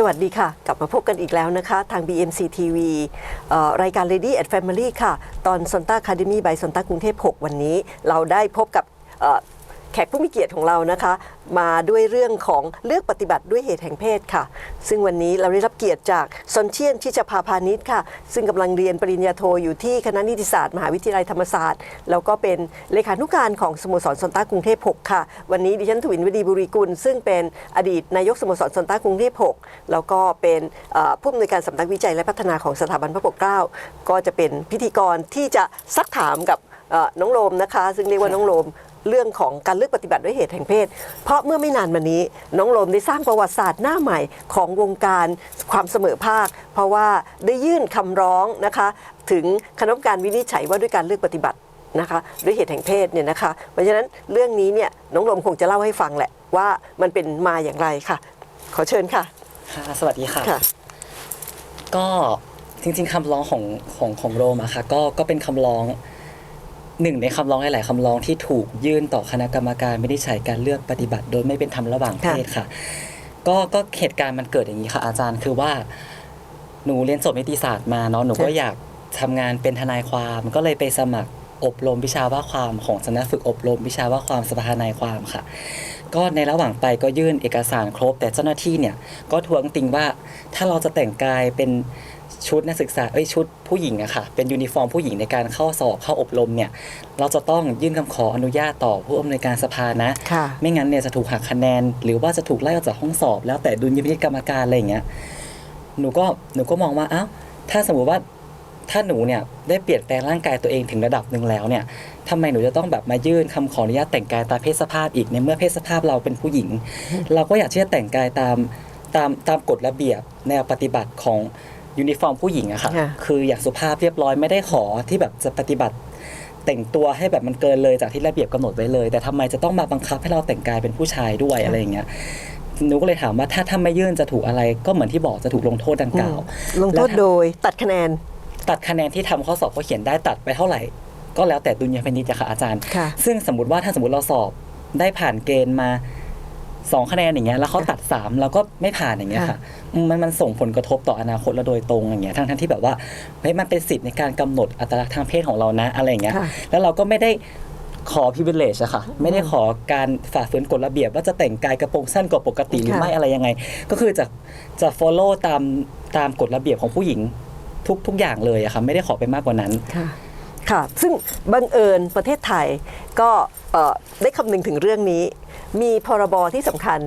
สวัสดีค่ะ กลับมาพบกันอีกแล้วนะคะ ทาง BMC TV รายการ Lady at Family ค่ะ ตอน Sonta Academy by Sonta กรุงเทพ 6 วันนี้ เราได้พบกับ ขกผู้มีเกียรติของเรานะคะ มาด้วยเรื่องของเลือกปฏิบัติด้วยเหตุแห่งเพศค่ะ ซึ่งวันนี้เราได้รับเกียรติจากซอนเชียนชิจภาพานิชย์ค่ะ ซึ่งกำลังเรียนปริญญาโทอยู่ที่คณะนิติศาสตร์มหาวิทยาลัยธรรมศาสตร์ แล้วก็เป็นเลขานุการของสโมสรซอนต้ากรุงเทพ 6 ค่ะ วันนี้ดิฉันถวินวดีบุรีกุล ซึ่งเป็นอดีตนายกสโมสรซอนต้ากรุงเทพ 6 แล้วก็เป็นผู้อำนวยการสำนักวิจัยและพัฒนาของสถาบันพระปกเกล้าก็จะเป็นพิธีกรที่จะซักถามกับน้องโรมนะคะ ซึ่งเรียกว่าน้องโรม เรื่องของการเลือกปฏิบัติด้วยเหตุแห่งเพศ เพราะเมื่อไม่นานมานี้ น้องโรมได้สร้างประวัติศาสตร์หน้าใหม่ของวงการความเสมอภาค เพราะว่าได้ยื่นคำร้องนะคะถึงคณะกรรมการวินิจฉัยว่าด้วยการเลือกปฏิบัตินะคะด้วยเหตุแห่งเพศเนี่ยนะคะ เพราะฉะนั้นเรื่องนี้เนี่ยน้องโรมคงจะเล่าให้ฟังแหละว่ามันเป็นมาอย่างไรค่ะ ขอเชิญค่ะ ค่ะสวัสดีค่ะ ค่ะ ก็จริงๆคำร้องของของของโรมอะค่ะก็ก็เป็นคำร้อง หนึ่งในคำร้องหลาย ๆ คำร้องที่ถูกยื่นต่อคณะกรรมการไม่ได้ใช้การเลือกปฏิบัติ โดยไม่เป็นธรรมระหว่างเพศค่ะ ก็ก็เหตุการณ์มันเกิดอย่างนี้ค่ะ อาจารย์คือว่าหนูเรียนจบนิติศาสตร์มาเนาะหนูก็ค่ะอยากทำงานเป็นทนายความก็เลยไปสมัครอบรมวิชาว่าความของสำนักฝึกอบรมวิชาว่าความสภาทนายความค่ะ ก็ในระหว่างไปก็ยื่นเอกสารครบ แต่เจ้าหน้าที่เนี่ยก็ทวงติงว่าถ้าเราจะแต่งกายเป็น ชุดนักศึกษาเอ้ยชุดผู้หญิงอะค่ะเป็นยูนิฟอร์มผู้หญิงในการเข้าสอบเข้าอบรมเนี่ยเราจะต้องยื่นคำขออนุญาตต่อผู้อำนวยการสภานะค่ะไม่งั้นเนี่ยจะถูกหักคะแนน หรือว่าจะถูกไล่ออกจากห้องสอบ แล้วแต่ดุลยพินิจกรรมการอะไรอย่างเงี้ยหนูก็หนูก็มองว่าอ้าวถ้าสมมุติว่าถ้าหนูเนี่ยได้เปลี่ยนแปลงร่างกายตัวเองถึงระดับหนึ่งแล้วเนี่ยทำไมหนูจะต้องแบบมายื่นคำขออนุญาตแต่งกายตามเพศสภาพอีกในเมื่อเพศสภาพเราเป็นผู้หญิง เราก็อยากที่จะแต่งกายตามตามตามกฎระเบียบแนวปฏิบัติของ ยูนิฟอร์มผู้หญิงอะค่ะ ค่ะคืออย่างสุภาพเรียบร้อยไม่ได้ขอที่แบบจะปฏิบัติแต่งตัวให้แบบมันเกินเลยจากที่ระเบียบกำหนดไว้เลย แต่ทำไมจะต้องมาบังคับให้เราแต่งกายเป็นผู้ชายด้วยค่ะ อะไรอย่างเงี้ยหนูก็เลยถามว่าถ้าถ้าไม่ยื่นจะถูกอะไรก็เหมือนที่บอกจะถูกลงโทษดังกล่าว ลงโทษโดยตัดคะแนน ตัดคะแนนที่ทำข้อสอบเขาเขียนได้ตัดไปเท่าไหร่ ก็แล้วแต่ดุลยพินิจอะค่ะอาจารย์ ค่ะซึ่งสมมติว่าถ้าสมมติเราสอบได้ผ่านเกณฑ์มา สองคะแนนอย่างเงี้ยแล้วเขาตัดสามเราก็ไม่ผ่านอย่างเงี้ยค่ะค่ะอืมมันมันส่งผลกระทบต่ออนาคตเราโดยตรงอย่างเงี้ยทั้งทั้งที่แบบว่าเฮ้ยมันเป็นสิทธิ์ในการกำหนดอัตลักษณ์ทางเพศของเรานะอะไรอย่างเงี้ยค่ะแล้วเราก็ไม่ได้ขอ privilege อะค่ะ ไม่ได้ขอการฝ่าฝืนกฎระเบียบ ว่าจะแต่งกายกระโปรงสั้นกว่าปกติหรือค่ะไม่อะไรยังไง ก็คือจะจะ follow ตามตามกฎระเบียบของผู้หญิงทุกทุกอย่างเลยอะค่ะ ไม่ได้ขอไปมากกว่านั้น ค่ะค่ะ ซึ่งบังเอิญประเทศไทยก็เอ่อได้คำนึงถึงเรื่องนี้ มีพรบที่สำคัญ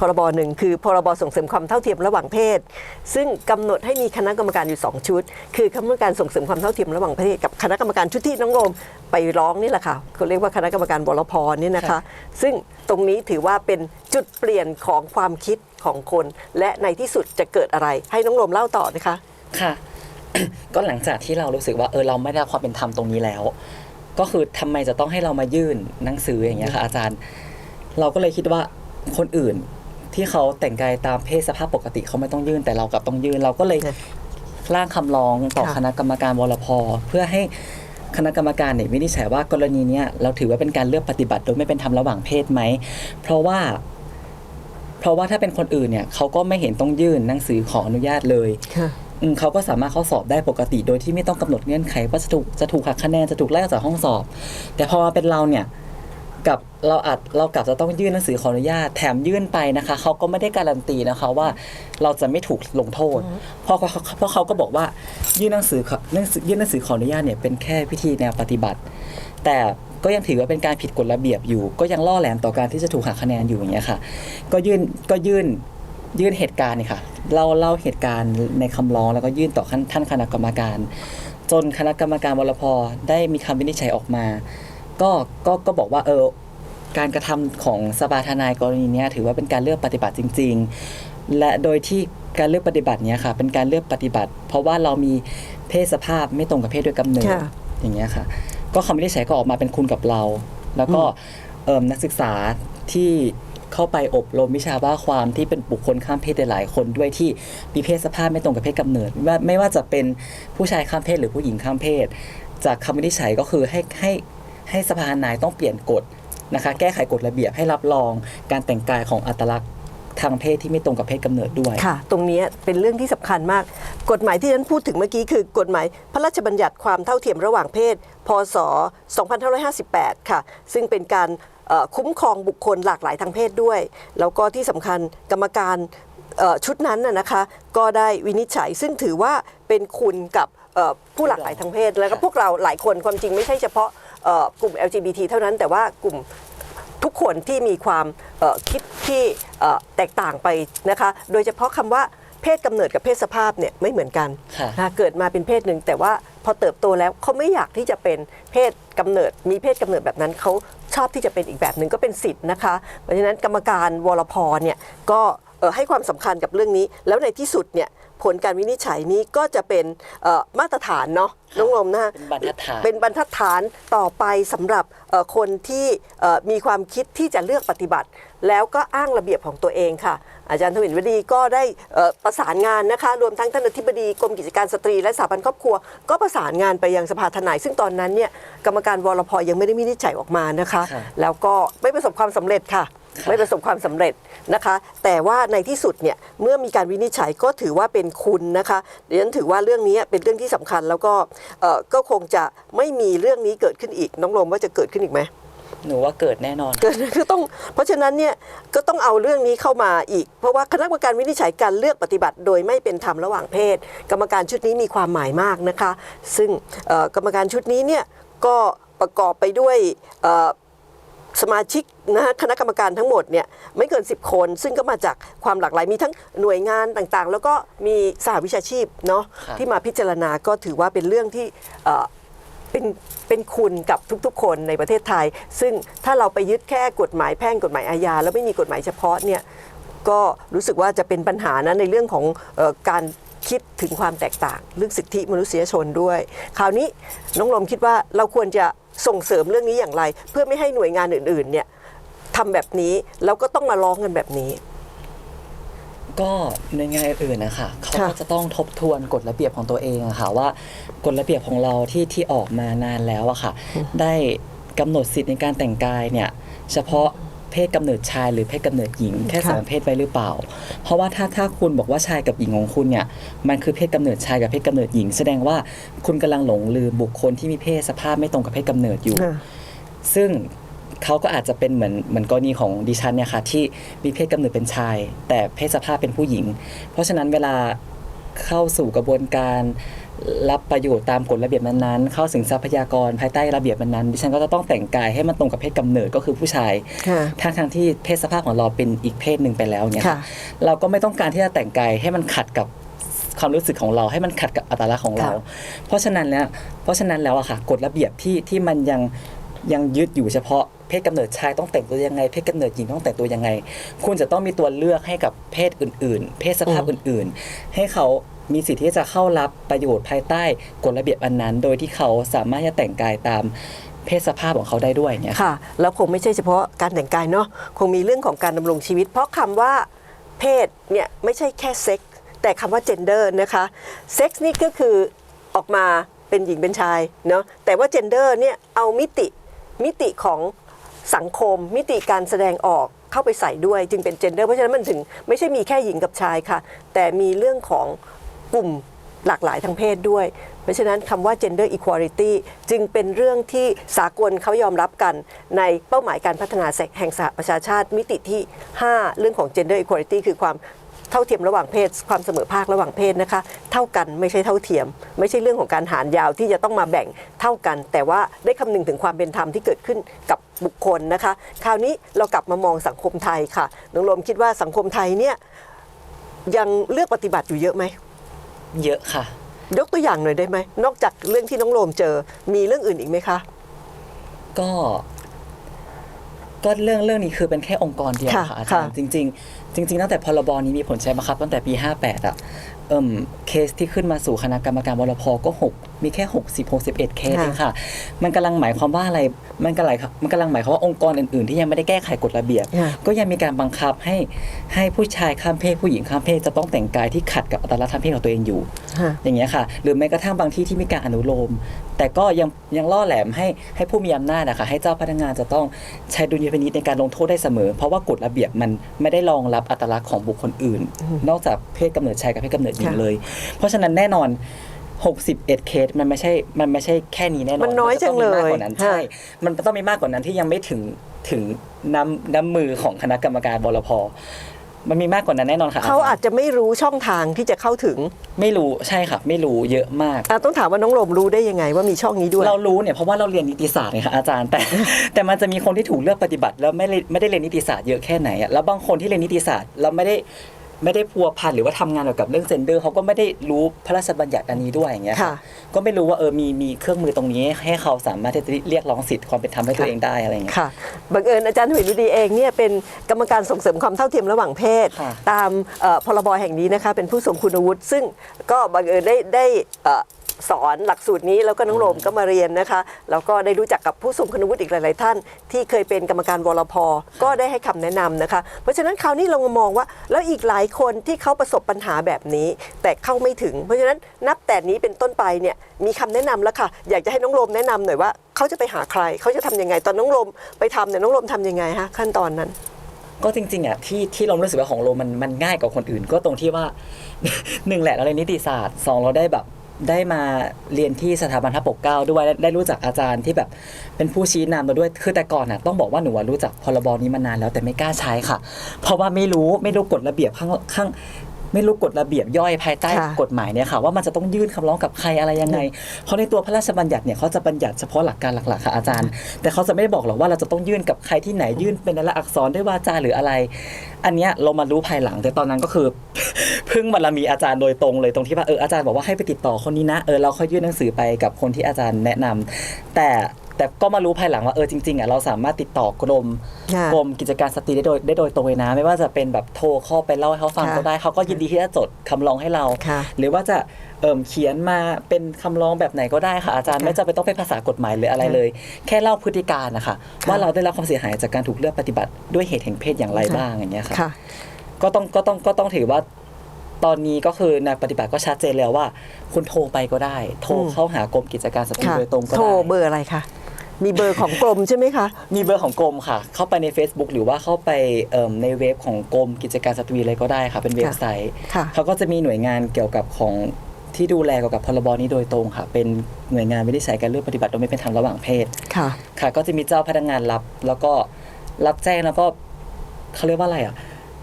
พรบหนึ่งคือพรบส่งเสริมความเท่าเทียมระหว่างเพศ ซึ่งกำหนดให้มีคณะกรรมการอยู่ 2 ชุด คือคณะกรรมการส่งเสริมความเท่าเทียมระหว่างเพศกับคณะกรรมการชุดที่น้องโรมไปร้องนี่แหละค่ะเขาเรียกว่าคณะกรรมการบลพนี่นะคะค่ะซึ่งตรงนี้ถือว่าเป็นจุดเปลี่ยนของความคิดของคน และในที่สุดจะเกิดอะไร ให้น้องโรมเล่าต่อนะคะค่ะ ก็หลังจากที่เรารู้สึกว่าเออเราไม่ได้รับความเป็นธรรมตรงนี้แล้ว ก็คือทำไมจะต้องให้เรามายื่นหนังสืออย่างเงี้ยค่ะอาจารย์ เราก็เลยคิดว่าคนอื่นที่เขาแต่งกายตามเพศสภาพปกติเขาไม่ต้องยื่นแต่เรากลับต้องยื่นเราก็เลยค่ะร่างคำร้องต่อค่ะคณะกรรมการวรพเพื่อให้คณะกรรมการเนี่ยวินิจฉัยว่ากรณีเนี้ยเราถือว่าเป็นการเลือกปฏิบัติโดยไม่เป็นธรรมระหว่างเพศไหม เพราะว่า เพราะว่าถ้าเป็นคนอื่นเนี่ยเขาก็ไม่เห็นต้องยื่นหนังสือขออนุญาตเลยค่ะอืม เขาก็สามารถเข้าสอบได้ปกติ โดยที่ไม่ต้องกำหนดเงื่อนไขว่าจะถูกจะถูกหักคะแนนจะถูกไล่ออกจากห้องสอบ แต่พอมาเป็นเราเนี่ยกับเราอาจเรากลับจะต้องยื่นหนังสือขออนุญาตแถมยื่นไปนะคะเขาก็ไม่ได้การันตีนะคะว่าเราจะไม่ถูกลงโทษเพราะเขาเพราะเขาก็บอกว่ายื่นหนังสือขอหนังสือยื่นหนังสือขออนุญาตเนี่ยเป็นแค่วิธีแนวปฏิบัติ แต่ก็ยังถือว่าเป็นการผิดกฎระเบียบอยู่ ก็ยังล่อแหลมต่อการที่จะถูกหักคะแนนอยู่อย่างเงี้ยค่ะ ก็ยื่นก็ยื่น ยื่นเหตุการณ์เนี่ยค่ะเล่าเล่าเหตุการณ์ในคำร้องแล้วก็ยื่นต่อท่านท่านคณะกรรมการ จนคณะกรรมการวรพได้มีคำวินิจฉัยออกมา ก็ก็ก็บอกว่าเออการกระทำของสภาทนายกรณีเนี้ยถือว่าเป็นการเลือกปฏิบัติจริง ๆ และโดยที่การเลือกปฏิบัติเนี้ยค่ะ เป็นการเลือกปฏิบัติ เพราะว่าเรามีเพศสภาพไม่ตรงกับเพศด้วยกำเนิดค่ะอย่างเงี้ยค่ะ ก็คำวินิจฉัยก็ออกมาเป็นคุณกับเรา แล้วก็เอิมนักศึกษาที่ เข้าไปอบรมวิชาว่าความที่เป็นบุคคลข้ามเพศหลายคนด้วยที่มีเพศสภาพไม่ตรงกับเพศกำเนิดไม่ว่าไม่ว่าจะเป็นผู้ชายข้ามเพศหรือผู้หญิงข้ามเพศ จากคำวินิจฉัยก็คือให้ให้ให้สภานายต้องเปลี่ยนกฎนะคะ แก้ไขกฎระเบียบให้รับรองการแต่งกายของอัตลักษณ์ทางเพศที่ไม่ตรงกับเพศกำเนิดด้วย ค่ะ ตรงนี้เป็นเรื่องที่สำคัญมาก กฎหมายที่ฉันพูดถึงเมื่อกี้คือกฎหมายพระราชบัญญัติความเท่าเทียมระหว่างเพศ พศ 2558 ค่ะ ซึ่งเป็นการ คุ้มครองบุคคลหลากหลายทางเพศด้วย แล้วก็ที่สำคัญกรรมการเอ่อชุดนั้นน่ะนะคะก็ได้วินิจฉัยซึ่งถือว่าเป็นคุณกับเอ่อผู้หลากหลายทางเพศ แล้วก็พวกเราหลายคนความจริงไม่ใช่เฉพาะเอ่อกลุ่ม LGBT เท่านั้นแต่ว่ากลุ่มทุกคนที่มีความเอ่อคิดที่เอ่อแตกต่างไปนะคะโดยเฉพาะคำว่าเพศกำเนิดกับเพศสภาพเนี่ยไม่เหมือนกันค่ะนะเกิดมาเป็นเพศหนึ่งแต่ว่า พอเติบโตแล้วเขาไม่อยากที่จะเป็นเพศกำเนิด มีเพศกำเนิดแบบนั้นเขาชอบที่จะเป็นอีกแบบหนึ่งก็เป็นสิทธิ์นะคะเพราะฉะนั้นกรรมการวรพเนี่ยก็เอ่อให้ความสำคัญกับเรื่องนี้ แล้วในที่สุดเนี่ยผลการวินิจฉัยนี้ก็จะเป็นเอ่อมาตรฐานเนาะน้องลมนะฮะเป็นบรรทัดฐานเป็นบรรทัดฐานต่อไปสำหรับเอ่อคนที่เอ่อมีความคิดที่จะเลือกปฏิบัติ แล้วก็อ้างระเบียบของตัวเองค่ะ อาจารย์ทวินวดีก็ได้เอ่อประสานงานนะคะ รวมทั้งท่านอธิบดีกรมกิจการสตรีและสถาบันครอบครัว ก็ประสานงานไปยังสภาทนาย ซึ่งตอนนั้นเนี่ยกรรมการวรพยังไม่ได้วินิจฉัยออกมานะคะค่ะแล้วก็ไม่ประสบความสำเร็จค่ะค่ะ ไม่ประสบความสำเร็จนะคะ แต่ว่าในที่สุดเนี่ยเมื่อมีการวินิจฉัยก็ถือว่าเป็นคุณนะคะเดี๋ยวฉันถือว่าเรื่องนี้เป็นเรื่องที่สำคัญแล้วก็เอ่อก็คงจะไม่มีเรื่องนี้เกิดขึ้นอีกน้องลมว่าจะเกิดขึ้นอีกไหม หนูว่าเกิดแน่นอน เกิดคือต้องเพราะฉะนั้นเนี่ยก็ต้องเอาเรื่องนี้เข้ามาอีก เพราะว่าคณะกรรมการวินิจฉัยการเลือกปฏิบัติ โดยไม่เป็นธรรมระหว่างเพศ กรรมการชุดนี้มีความหมายมากนะคะ ซึ่งเอ่อกรรมการชุดนี้เนี่ยก็ประกอบไปด้วยเอ่อสมาชิกนะฮะคณะกรรมการทั้งหมดเนี่ยไม่เกิน 10 คน ซึ่งก็มาจากความหลากหลายมีทั้งหน่วยงานต่างๆ แล้วก็มีสหวิชาชีพเนาะครับที่มาพิจารณาก็ถือว่าเป็นเรื่องที่เอ่อเป็น เป็นคุณกับทุกๆ คนในประเทศไทย ซึ่งถ้าเราไปยึดแค่กฎหมายแพ่งกฎหมายอาญาแล้วไม่มีกฎหมายเฉพาะเนี่ยก็รู้สึกว่าจะเป็นปัญหานะในเรื่องของออการคิดถึงความแตกต่างเรื่องสิทธิมนุษยชนด้วย คราวนี้น้องลมคิดว่าเราควรจะส่งเสริมเรื่องนี้อย่างไร เพื่อไม่ให้หน่วยงานอื่นๆเนี่ยทำแบบนี้แล้วก็ต้องมาร้องกันแบบนี้ ก็ในงานอื่นๆนะคะเขาค่ะก็จะต้องทบทวนกฎระเบียบของตัวเองอะค่ะว่ากฎระเบียบของเราที่ที่ออกมานานแล้วอะค่ะ ได้กำหนดสิทธิ์ในการแต่งกายเนี่ยเฉพาะเพศกำเนิดชายหรือเพศกำเนิดหญิงแค่ค่ะสองเพศไว้หรือเปล่า เพราะว่าถ้าถ้าคุณบอกว่าชายกับหญิงของคุณเนี่ยมันคือเพศกำเนิดชายกับเพศกำเนิดหญิง แสดงว่าคุณกำลังหลงลืมบุคคลที่มีเพศสภาพไม่ตรงกับเพศกำเนิดอยู่ ซึ่ง เขาก็อาจจะเป็นเหมือนเหมือนกรณีของดิฉันเนี่ยค่ะที่มีเพศกำเนิดเป็นชาย แต่เพศสภาพเป็นผู้หญิง เพราะฉะนั้นเวลาเข้าสู่กระบวนการรับประโยชน์ตามกฎระเบียบนั้นๆ เข้าถึงทรัพยากรภายใต้ระเบียบนั้นๆดิฉันก็จะต้องแต่งกายให้มันตรงกับเพศกำเนิดก็คือผู้ชายค่ะทั้งทางๆที่เพศสภาพของเราเป็นอีกเพศหนึ่งไปแล้วเนี่ยค่ะเราก็ไม่ต้องการที่จะแต่งกายให้มันขัดกับความรู้สึกของเราให้มันขัดกับอัตลักษณ์ของเราค่ะเพราะฉะนั้นแล้วเพราะฉะนั้นแล้วอะค่ะกฎระเบียบที่ที่มันยังยังยึดอยู่เฉพาะ เพศกำเนิดชายต้องแต่งตัวยังไง เพศกำเนิดหญิงต้องแต่งตัวยังไง คุณจะต้องมีตัวเลือกให้กับเพศอื่น ๆ เพศสภาพอื่น ๆ ให้เขามีสิทธิ์ที่จะเข้ารับประโยชน์ภายใต้กฎระเบียบอันนั้น โดยที่เขาสามารถจะแต่งกายตามเพศสภาพของเขาได้ด้วยเนี่ยค่ะ แล้วคงไม่ใช่เฉพาะการแต่งกายเนาะคงมีเรื่องของการดำรงชีวิต เพราะคำว่าเพศเนี่ยไม่ใช่แค่เซ็กส์แต่คำว่า gender นะคะเซ็กส์นี่ก็คือออกมาเป็นหญิงเป็นชายเนาะแต่ว่า gender เนี่ยเอามิติมิติของ สังคมมิติการแสดงออกเข้าไปใส่ด้วย จึงเป็น gender เพราะฉะนั้นมันถึงไม่ใช่มีแค่หญิงกับชายค่ะ แต่มีเรื่องของกลุ่มหลากหลายทางเพศด้วย เพราะฉะนั้นคำว่า gender equality จึงเป็นเรื่องที่สากลเขายอมรับกันในเป้าหมายการพัฒนาแห่งสหประชาชาติมิติที่ 5 เรื่องของ gender equality คือความเท่าเทียมระหว่างเพศ ความเสมอภาคระหว่างเพศนะคะ เท่ากันไม่ใช่เท่าเทียม ไม่ใช่เรื่องของการหารยาวที่จะต้องมาแบ่งเท่ากัน แต่ว่าได้คำนึงถึงความเป็นธรรมที่เกิดขึ้นกับ บุคคลนะคะ คราวนี้เรากลับมามองสังคมไทยค่ะน้องลมคิดว่าสังคมไทยเนี่ยยังเลือกปฏิบัติอยู่เยอะไหม เยอะค่ะ ยกตัวอย่างหน่อยได้ไหม นอกจากเรื่องที่น้องโรมเจอ มีเรื่องอื่นอีกไหมคะ ก็ ก็เรื่องเรื่องนี้คือเป็นแค่องค์กรเดียวค่ะค่ะอาจารย์ค่ะจริง ๆ จริง ๆ ตั้งแต่พรบนี้มีผลใช้บังคับตั้งแต่ปี 58 อะ เอิ่มเคสที่ขึ้นมาสู่คณะกรรมการวรพก็ 6มีแค่ 60 61 เคสค่ะเองค่ะ มันกำลังหมายความว่าอะไร มันกำลังมันกำลังหมายความว่าองค์กรอื่นๆ ที่ยังไม่ได้แก้ไขกฎระเบียบค่ะก็ยังมีการบังคับให้ให้ผู้ชายข้ามเพศผู้หญิงข้ามเพศจะต้องแต่งกายที่ขัดกับอัตลักษณ์ทางเพศของตัวเองอยู่ฮะอย่างเงี้ยค่ะ หรือแม้กระทั่งบางที่ที่มีการอนุโลม แต่ก็ยังยังล่อแหลมให้ให้ผู้มีอำนาจนะคะให้เจ้าพนักงานจะต้องใช้ดุลยพินิจในการลงโทษได้เสมอ เพราะว่ากฎระเบียบมันไม่ได้รองรับอัตลักษณ์ของบุคคลอื่น นอกจากเพศกำเนิดชายกับเพศกำเนิดหญิงค่ะเลย เพราะฉะนั้นแน่นอน 61 เคสมันไม่ใช่ มันไม่ใช่แค่นี้แน่นอน มันน้อยจังเลย มันจะต้องมีมากกว่านั้นใช่ มันต้องมีมากกว่านั้นที่ยังไม่ถึงถึงน้ำน้ำมือของคณะกรรมการบลพมันมีมากกว่านั้นแน่นอนค่ะเขาจรย์อาจจะไม่รู้ช่องทางที่จะเข้าถึงไม่รู้ใช่ค่ะ ไม่รู้เยอะมาก อะต้องถามว่าน้องโรมรู้ได้ยังไงว่ามีช่องนี้ด้วย เรารู้เนี่ยเพราะว่าเราเรียนนิติศาสตร์ไงคะอาจารย์แต่ แต่มันจะมีคนที่ถูกเลือกปฏิบัติ แล้วไม่ได้ไม่ได้เรียนนิติศาสตร์เยอะแค่ไหนอะแล้วบางคนที่เรียนนิติศาสตร์แล้วไม่ได้ ไม่ได้พัวพันหรือว่าทำงานเกี่ยวกับเรื่องเจนเดอร์เขาก็ไม่ได้รู้พระราชบัญญัติอันนี้ด้วยอย่างเงี้ยค่ะก็ไม่รู้ว่าเออมีมีเครื่องมือตรงนี้ ให้เขาสามารถที่จะเรียกร้องสิทธิ์ความเป็นธรรมให้ตัวเองได้อะไรอย่างเงี้ยค่ะบังเอิญอาจารย์หุยรุดีเองเนี่ยเป็นกรรมการส่งเสริมความเท่าเทียมระหว่างเพศค่ะตามเอ่อพรบแห่งนี้นะคะเป็นผู้ทรงคุณวุฒิซึ่งก็บังเอิญได้ได้เอ่อ สอนหลักสูตรนี้แล้วก็น้องโรมก็มาเรียนนะคะแล้วก็ได้รู้จักกับผู้ทรงคุณวุฒิอีกหลาย ๆ ท่าน ที่เคยเป็นกรรมการวรพก็ได้ให้คำแนะนำนะคะ เพราะฉะนั้นคราวนี้เรามองว่า แล้วอีกหลายคนที่เขาประสบปัญหาแบบนี้ แต่เข้าไม่ถึง เพราะฉะนั้นนับแต่นี้เป็นต้นไปเนี่ยมีคำแนะนำแล้วค่ะ อยากจะให้น้องโรมแนะนำหน่อยว่าเขาจะไปหาใครเขาจะทำยังไง ตอนน้องโรมไปทำเนี่ยน้องโรมทำยังไงฮะขั้นตอนนั้นก็จริงๆอะที่ที่เรารู้สึกว่าของโรมันมันง่ายกว่าคนอื่น ก็ตรงที่ว่าหนึ่งแหละเราเรียนนิติศาสตร์สองเราได้แบบ ได้มาเรียนที่สถาบันพระปกเกล้าด้วยได้ได้รู้จักอาจารย์ที่แบบเป็นผู้ชี้นำมาด้วยคือแต่ก่อนน่ะต้องบอกว่าหนูอะรู้จักพรบนี้มานานแล้วแต่ไม่กล้าใช้ค่ะ เพราะว่าไม่รู้ไม่รู้กฎระเบียบข้างข้าง ไม่รู้กฎระเบียบย่อยภายใต้ค่ะกฎหมายเนี่ยค่ะว่ามันจะต้องยื่นคำร้องกับใครอะไรยังไง เพราะในตัวพระราชบัญญัติเนี่ยเขาจะบัญญัติเฉพาะหลักการหลักๆค่ะอาจารย์ แต่เขาจะไม่ได้บอกหรอกว่าเราจะต้องยื่นกับใครที่ไหนยื่นเป็นลายลักษณ์อักษรด้วยวาจาหรืออะไร อันเนี้ยเรามารู้ภายหลังแต่ตอนนั้นก็คือเพิ่งมาละมีอาจารย์โดยตรงเลยตรงที่ว่าเอออาจารย์บอกว่าให้ไปติดต่อคนนี้นะเออเราค่อยยื่นหนังสือไปกับคนที่อาจารย์แนะนำแต่ แต่ก็มารู้ภายหลังว่าเออจริงๆอะเราสามารถติดต่อกรมค่ะกรมกิจการสตรีได้โดยได้โดยตรงเลยนะ ไม่ว่าจะเป็นแบบโทรเข้าไปเล่าให้เขาฟังค่ะก็ได้เขาก็ยินดีที่จะจดคำร้องให้เรา ค่ะหรือว่าจะเอิ่มเขียนมาเป็นคำร้องแบบไหนก็ได้ค่ะอาจารย์ ค่ะไม่จำเป็นต้องเป็นภาษากฎหมายหรืออะไรค่ะเลย แค่เล่าพฤติการนะคะค่ะว่าเราได้รับความเสียหายจากการถูกเลือกปฏิบัติด้วยเหตุแห่งเพศอย่างไรค่ะ บ้างอย่างเงี้ยค่ะ ค่ะ ก็ต้องก็ต้องก็ต้องถือว่าตอนนี้ก็คือในปฏิบัติก็ชัดเจนแล้วว่า คุณโทรไปก็ได้ โทรอืม เข้าหากรมกิจการสตรีค่ะโดยตรงก็โทรได้เบอร์อะไรคะ มีเบอร์ของกรมใช่ไหมคะ มีเบอร์ของกรมค่ะ เข้าไปใน Facebook หรือว่าเข้าไปเอิ่มในเว็บของกรมกิจการสตรีเลยก็ได้ค่ะ เป็นเว็บไซต์ค่ะเขาก็จะมีหน่วยงานเกี่ยวกับของที่ดูแลเกี่ยวกับพรบนี้โดยตรงค่ะ เป็นหน่วยงานวินิจฉัยการเลือกปฏิบัติโดยไม่เป็นธรรมระหว่างเพศค่ะ ค่ะ ก็จะมีเจ้าพนักงานรับ แล้วก็รับแจ้งแล้วก็เขาเรียกว่าอะไรอะ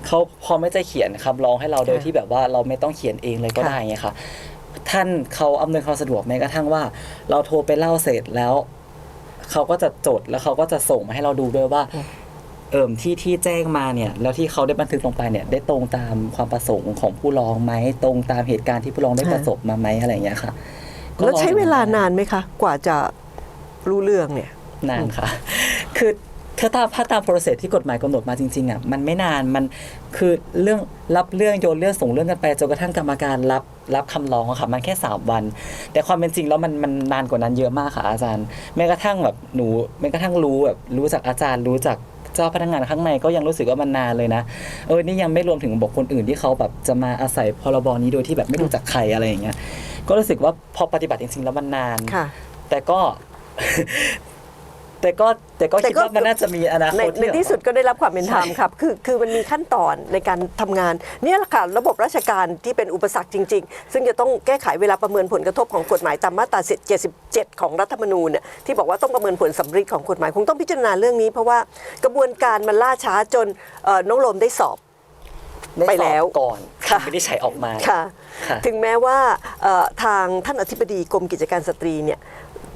เขาพอไม่จะเขียนคำร้องให้เราโดยค่ะที่แบบว่าเราไม่ต้องเขียนเองเลยก็ค่ะได้ไงค่ะท่านเขาอำนวยความสะดวกแม้กระทั่งว่า เราโทรไปเล่าเสร็จแล้ว เขาก็จะจดแล้วเขาก็จะส่งมาให้เราดูด้วยว่า เอิ่มที่ที่แจ้งมาเนี่ย แล้วที่เขาได้บันทึกลงไปเนี่ยได้ตรงตามความประสงค์ของผู้ร้องไหมตรงตามเหตุการณ์ที่ผู้ร้องได้ค่ะประสบมาไหมอะไรอย่างเงี้ยค่ะก็แล้วใช้องดูเวลานานไหมคะ กว่าจะรู้เรื่องเนี่ย นานค่ะ คือ ถ้าตามถ้าตาม process ที่กฎหมายกำหนดมาจริงๆอะมันไม่นานมันคือเรื่องรับเรื่องโยนเรื่องส่งเรื่องกันไปจนกระทั่งกรรมการรับรับคำร้องอะค่ะมันแค่ 3 วัน แต่ความเป็นจริงแล้วมันมันนานกว่านั้นเยอะมากค่ะอาจารย์ แม้กระทั่งแบบหนูแม้กระทั่งรู้แบบรู้จากอาจารย์รู้จากเจ้าพนักงานข้างในก็ยังรู้สึกว่ามันนานเลยนะ เออ นี่ยังไม่รวมถึงบอกคนอื่นที่เขาแบบจะมาอาศัยพรบนี้โดยที่แบบไม่รู้จักใครอะไรอย่างเงี้ย ก็รู้สึกว่าพอปฏิบัติจริงๆแล้วมันนานค่ะแต่ก็ แต่ก็แต่ก็แต่คิดก็ว่ามันน่าจะมีอนาในคตในที่สุดก็ได้รับความเป็นธรรมใช่ครับคือคือมันมีขั้นตอนในการทำงานเนี่ยแหละค่ะระบบราชการที่เป็นอุปสรรคจริง ๆ ซึ่งจะต้องแก้ไขเวลาประเมินผลกระทบของกฎหมายตามมาตรา77 ของรัฐธรรมนูญเนี่ยที่บอกว่าต้องประเมินผลสำฤทธิ์ของกฎหมายคงต้องพิจารณาเรื่องนี้ เพราะว่ากระบวนการมันล่าช้าจนเอ่อน้องโรมได้สอบด้ไปแล้วสอบก่อนค่ะไม่ได้ใช้ออกมาค่ะค่ะถึงแม้ว่าเอ่อทางท่านอธิบดีกรมกิจการสตรีเนี่ย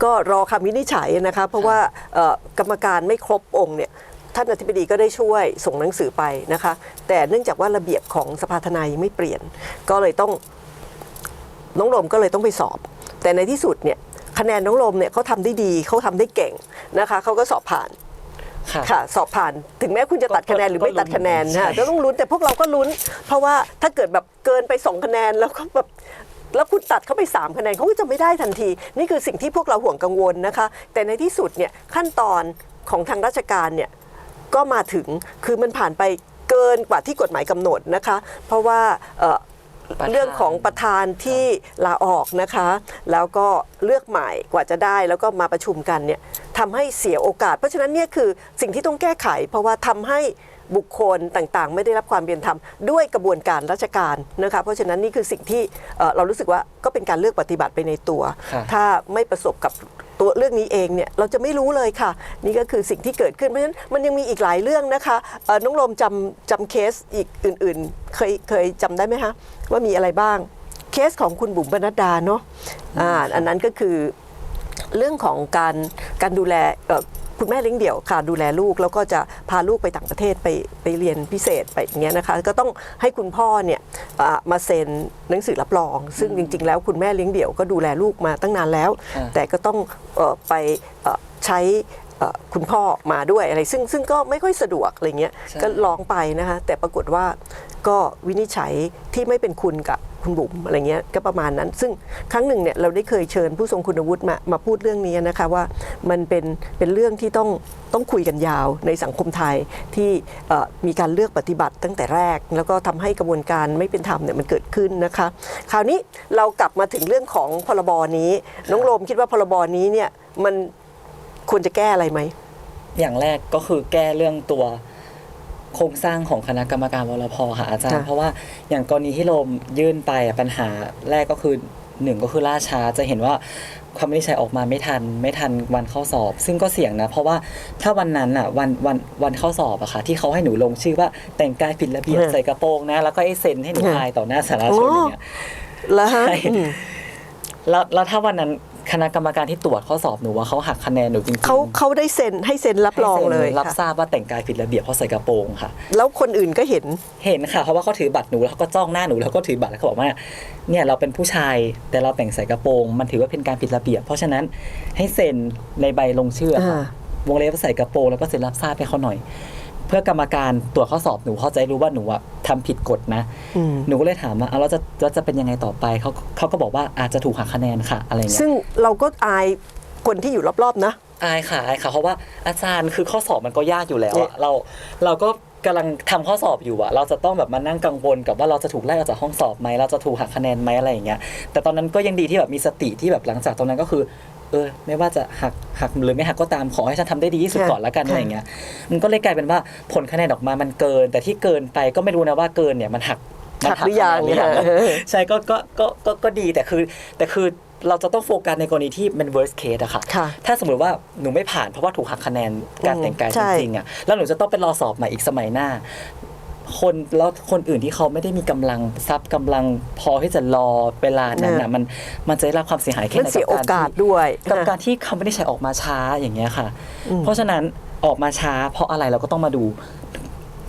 ก็รอคำวินิจฉัยนะคะ เพราะว่าเอ่อกรรมการไม่ครบองค์เนี่ยท่านอธิบดีก็ได้ช่วยส่งหนังสือไปนะคะ แต่เนื่องจากว่าระเบียบของสภาทนายยังไม่เปลี่ยน ก็เลยต้องน้องลมก็เลยต้องไปสอบ แต่ในที่สุดเนี่ยคะแนนน้องลมเนี่ยเขาทำได้ดีเขาทำได้เก่งนะคะเขาก็สอบผ่านค่ะค่ะสอบผ่านถึงแม้คุณจะตัดคะแนนหรือไม่ตัดคะแนนใช่นะก็ต้องลุ้นแต่พวกเราก็ลุ้น เพราะว่าถ้าเกิดแบบเกินไป2คะแนนแล้วก็แบบ แล้วคุณตัดเข้าไป 3 คะแนนเขาก็จะไม่ได้ทันที นี่คือสิ่งที่พวกเราห่วงกังวลนะคะ แต่ในที่สุดเนี่ยขั้นตอนของทางราชการเนี่ยก็มาถึงคือมันผ่านไปเกินกว่าที่กฎหมายกำหนดนะคะ เพราะว่าเอ่อประธานเรื่องของประธานที่ลาออกนะคะ แล้วก็เลือกใหม่กว่าจะได้แล้วก็มาประชุมกันเนี่ยทำให้เสียโอกาส เพราะฉะนั้นเนี่ยคือสิ่งที่ต้องแก้ไข เพราะว่าทำให้ บุคคลต่างๆ ไม่ได้รับความเป็นธรรมด้วยกระบวนการราชการนะคะเพราะฉะนั้นนี่คือสิ่งที่เอ่อเรารู้สึกว่าก็เป็นการเลือกปฏิบัติไปในตัวค่ะถ้าไม่ประสบกับตัวเรื่องนี้เองเนี่ยเราจะไม่รู้เลยค่ะ นี่ก็คือสิ่งที่เกิดขึ้นเพราะฉะนั้นมันยังมีอีกหลายเรื่องนะคะเอ่อน้องลมจำจำเคสอีกอื่น ๆ เคยเคยจำได้ไหมคะว่ามีอะไรบ้างเคสของคุณบุ๋มบรรณดาเนาะอ่าอันนั้นก็คือเรื่องของการการดูแลเอ่อ คุณแม่เลี้ยงเดี่ยวค่ะดูแลลูกแล้วก็จะพาลูกไปต่างประเทศไปไปเรียนพิเศษไปอย่างเงี้ยนะคะก็ต้องให้คุณพ่อเนี่ยอ่ามาเซ็นหนังสือรับรอง ซึ่งจริง ๆ แล้วคุณแม่เลี้ยงเดี่ยวก็ดูแลลูกมาตั้งนานแล้วอ่าแต่ก็ต้องเอ่อไปเอ่อใช้เอ่อ คุณพ่อมาด้วยอะไรซึ่งซึ่งก็ไม่ค่อยสะดวกอะไรเงี้ยใช่ก็ร้องไปนะคะแต่ปรากฏว่าก็วินิจฉัยที่ไม่เป็นคุณกับคุณบุ๋มอะไรเงี้ยก็ประมาณนั้น ซึ่งครั้งหนึ่งเนี่ยเราได้เคยเชิญผู้ทรงคุณวุฒิมามาพูดเรื่องนี้นะคะว่ามันเป็นเป็นเรื่องที่ต้องต้องคุยกันยาวในสังคมไทยที่เอ่อมีการเลือกปฏิบัติตั้งแต่แรก แล้วก็ทำให้กระบวนการไม่เป็นธรรมเนี่ยมันเกิดขึ้นนะคะคราวนี้เรากลับมาถึงเรื่องของพรบนี้ น้องโรมคิดว่าพรบนี้เนี่ยมัน ควรจะแก้อะไรไหม อย่างแรกก็คือแก้เรื่องตัวโครงสร้างของคณะกรรมการวรพค่ะอาจารย์ ค่ะ เพราะว่าอย่างกรณีที่โรมยื่นไปอะปัญหาแรกก็คือหนึ่งก็คือล่าช้าจะเห็นว่าความวินิจฉัยออกมาไม่ทัน ไม่ทันวันเข้าสอบ ซึ่งก็เสี่ยงนะ เพราะว่าถ้าวันนั้นอะวันวันวันเข้าสอบอะค่ะ ที่เขาให้หนูลงชื่อว่าแต่งกายผิดระเบียบค่ะใส่กระโปรงนะ แล้วก็ให้เซ็นให้หนูค่ะอายต่อหน้าสาธารณชนอย่างเงี้ย แล้วฮะใช่ อืม แล้วแล้วถ้าวันนั้น คณะกรรมการที่ตรวจข้อสอบหนูว่าเขาหักคะแนนหนูจริงๆเขาเขาได้เซ็นให้เซ็นรับรองเลยให้ซ็นรับค่ะทราบว่าแต่งกายผิดระเบียบเพราะใส่กระโปรงค่ะ แล้วคนอื่นก็เห็นเห็นค่ะเพราะว่าเขาถือบัตรหนูแล้วเขาก็จ้องหน้าหนูแล้วก็ถือบัตรแล้วเขาบอกว่าเนี่ยเราเป็นผู้ชายแต่เราแต่งใส่กระโปรง มันถือว่าเป็นการผิดระเบียบ เพราะฉะนั้นให้เซ็นในใบลงชื่อค่ะอ่าวงเล็บว่าใส่กระโปรงแล้วก็เซ็นรับทราบให้เขาหน่อย เพื่อกรรมการตรวจข้อสอบหนูเขาจะได้รู้ว่าหนูอะทำผิดกฎนะ อืม หนูก็เลยถามว่าเอาแล้วจะแล้วจะเป็นยังไงต่อไปเขาเขาก็บอกว่าอาจจะถูกหักคะแนนค่ะอะไรเงี้ยซึ่งเราก็อายคนที่อยู่รอบๆนะ อายค่ะอายค่ะเพราะว่าอาจารย์คือข้อสอบมันก็ยากอยู่แล้วเนี่อะยเราเราก็ กำลังทำข้อสอบอยู่อะเราจะต้องแบบมานั่งกังวลกับว่าเราจะถูกไล่ออกจากห้องสอบไหมเราจะถูกหักคะแนนไหมอะไรอย่างเงี้ยแต่ตอนนั้นก็ยังดีที่แบบมีสติที่แบบหลังจากตรงนั้นก็คือเออไม่ว่าจะหักหักหรือไม่หักก็ตามขอให้ฉันทำได้ดีที่สุดค่ะก่อนแล้วกันค่ะอะไรอย่างเงี้ยมันก็เลยกลายเป็นว่าผลคะแนนออกมามันเกิน แต่ที่เกินไปก็ไม่รู้นะว่าเกินเนี่ยมันหักมันหักหรือยังคะแนนหรือยังเออใช่ก็ก็ก็ก็ก็ดีแต่คือแต่คือ เราจะต้องโฟกัสในกรณีที่เป็น worst case อะค่ะ ค่ะถ้าสมมติว่าหนูไม่ผ่านเพราะว่าถูกหักคะแนนการอืมแต่งกายใช่จริงๆอะแล้วหนูจะต้องไปรอสอบใหม่อีกสมัยหน้า คนแล้วคนอื่นที่เขาไม่ได้มีกำลังทรัพย์กำลังพอที่จะรอเวลานั้นนะมันมันจะได้รับความเสียหายแค่มันไหนเสียโอกาสที่ ด้วยกับนะการที่คำวินิจฉัยออกมาช้าอย่างเงี้ยค่ะอืมเพราะฉะนั้นออกมาช้า เพราะอะไรเราก็ต้องมาดู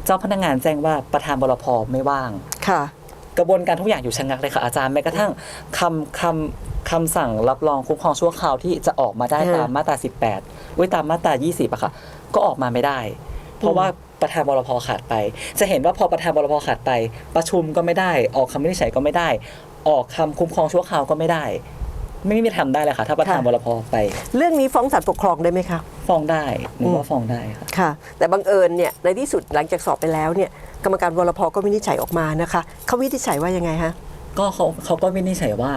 เจ้าพนักงานแจ้งว่าประธานบรพไม่ว่าง ค่ะ กระบวนการทุกอย่างอยู่ชะงักเลยค่ะอาจารย์แม้กระทั่งคำคำคำสั่งรับรองคุ้มครองชั่วคราวที่จะออกมาได้เออตามมาตรา 18อุ้ยตามมาตรา 20อะค่ะ ก็ออกมาไม่ได้ เพราะว่าประธานบรพขาดไป จะเห็นว่าพอประธานบรพขาดไป ประชุมก็ไม่ได้ ออกคำวินิจฉัยก็ไม่ได้ ออกคำคุ้มครองชั่วคราวก็ไม่ได้ ไม่มีทำได้เลยค่ะ ถ้าประธานค่ะบรพไปเรื่องนี้ฟ้องศาลปกครองได้ไหมคะ ฟ้องได้หนูอืมว่าฟ้องได้ค่ะ ค่ะ แต่บังเอิญเนี่ยในที่สุดหลังจากสอบไปแล้วเนี่ยกรรมการวรพก็วินิจฉัยออกมานะคะเขาวินิจฉัยว่ายังไงฮะ ก็เขาเขาก็วินิจฉัยว่า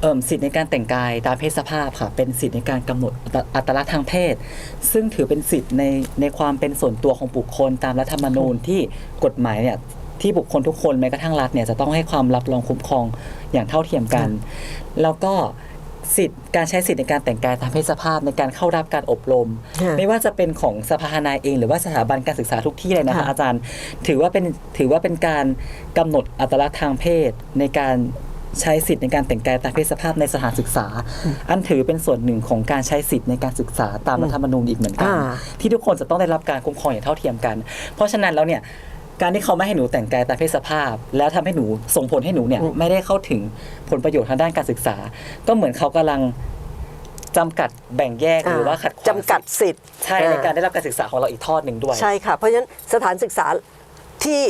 เอิ่มสิทธิในการแต่งกายตามเพศสภาพค่ะ เป็นสิทธิในการกำหนดอัตอัตลักษณ์ทางเพศ ซึ่งถือเป็นสิทธิในในความเป็นส่วนตัวของบุคคลตามรัฐธรรมนูญที่กฎหมายเนี่ย ที่บุคคลทุกคนแม้กระทั่งรัฐเนี่ยจะต้องให้ความรับรองคุ้มครองอย่างเท่าเทียมกัน แล้วก็สิทธิการใช้สิทธิในการแต่งกายตามเพศสภาพในการเข้ารับการอบรมค่ะไม่ว่าจะเป็นของสภาทนายเอง หรือว่าสถาบันการศึกษาทุกที่เลยนะคะค่ะอาจารย์ ถือว่าเป็นถือว่าเป็นการกำหนดอัตลักษณ์ทางเพศในการใช้สิทธิในการแต่งกายตามเพศสภาพในสถานศึกษา อันถือเป็นส่วนหนึ่งของการใช้สิทธิในการศึกษาตามรัฐธรรมนูญอีกเหมือนกันอ่าที่ทุกคนจะต้องได้รับการคุ้มครองอย่างเท่าเทียมกัน เพราะฉะนั้นแล้วเนี่ย การที่เขาไม่ให้หนูแต่งกายตามเพศสภาพ แล้วทำให้หนูส่งผลให้หนูเนี่ยไม่ได้เข้าถึงผลประโยชน์ทางด้านการศึกษา ก็เหมือนเขากำลังจำกัดแบ่งแยกหรือว่าขัดขวางจำกัดสิทธิ์ใช่ในการได้รับการศึกษาของเราอีกทอดหนึ่งด้วยใช่ค่ะเพราะฉะนั้นสถานศึกษาที่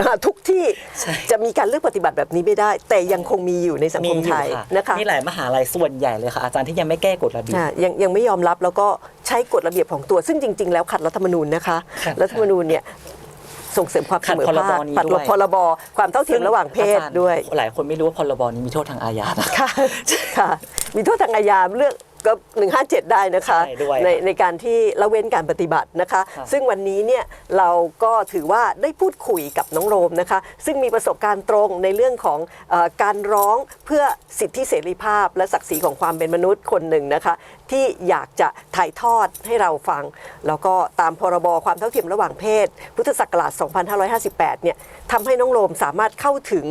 อ่าทุกที่ใช่จะมีการเลือกปฏิบัติแบบนี้ไม่ได้ แต่ยังคงมีอยู่ในสังคมอไทยค่ะนะคะมีหลายมหาลัยส่วนใหญ่เลยค่ะอาจารย์ที่ยังไม่แก้กฎระเบียบอ่ายังยังไม่ยอมรับแล้วก็ใช้กฎระเบียบของตัวซึ่งจริง ๆ แล้วขัดรัฐธรรมนูญนะคะขัดรัฐธรรมนูญเนี่ย ส่งเสริมความเสขัดมอพรบภาคนี้ขัดด้วยพรบความเท่าเทียมระหว่างเพศอาจารด้วย หลายคนไม่รู้ว่าพรบนี้มีโทษทางอาญานะค่ะค่ะ มีโทษทางอาญาเรื่องก็157 ได้นะคะใช่ด้วยในในการที่ละเว้นการปฏิบัตินะคะครับซึ่งวันนี้เนี่ยเราก็ถือว่าได้พูดคุยกับน้องโรมนะคะ ซึ่งมีประสบการณ์ตรงในเรื่องของเออการร้องเพื่อสิทธิเสรีภาพ และศักดิ์ศรีของความเป็นมนุษย์คนหนึ่งนะคะที่อยากจะถ่ายทอดให้เราฟัง แล้วก็ตามพรบความเท่าเทียมระหว่างเพศ พุทธศักราช 2558 เนี่ยทำให้น้องโรมสามารถเข้าถึง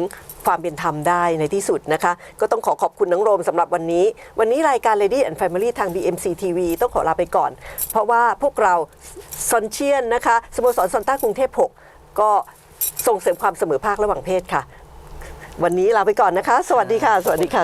ความเป็นธรรมได้ในที่สุดนะคะ ก็ต้องขอขอบคุณน้องโรมสำหรับวันนี้ วันนี้รายการ Lady and Family ทาง BMC TV ต้องขอลาไปก่อน เพราะว่าพวกเราซอนเชียนนะคะสโมสรซอนต้ากรุงเทพ 6 ก็ส่งเสริมความเสมอภาคระหว่างเพศค่ะ วันนี้ลาไปก่อนนะคะ สวัสดีค่ะ สวัสดีค่ะ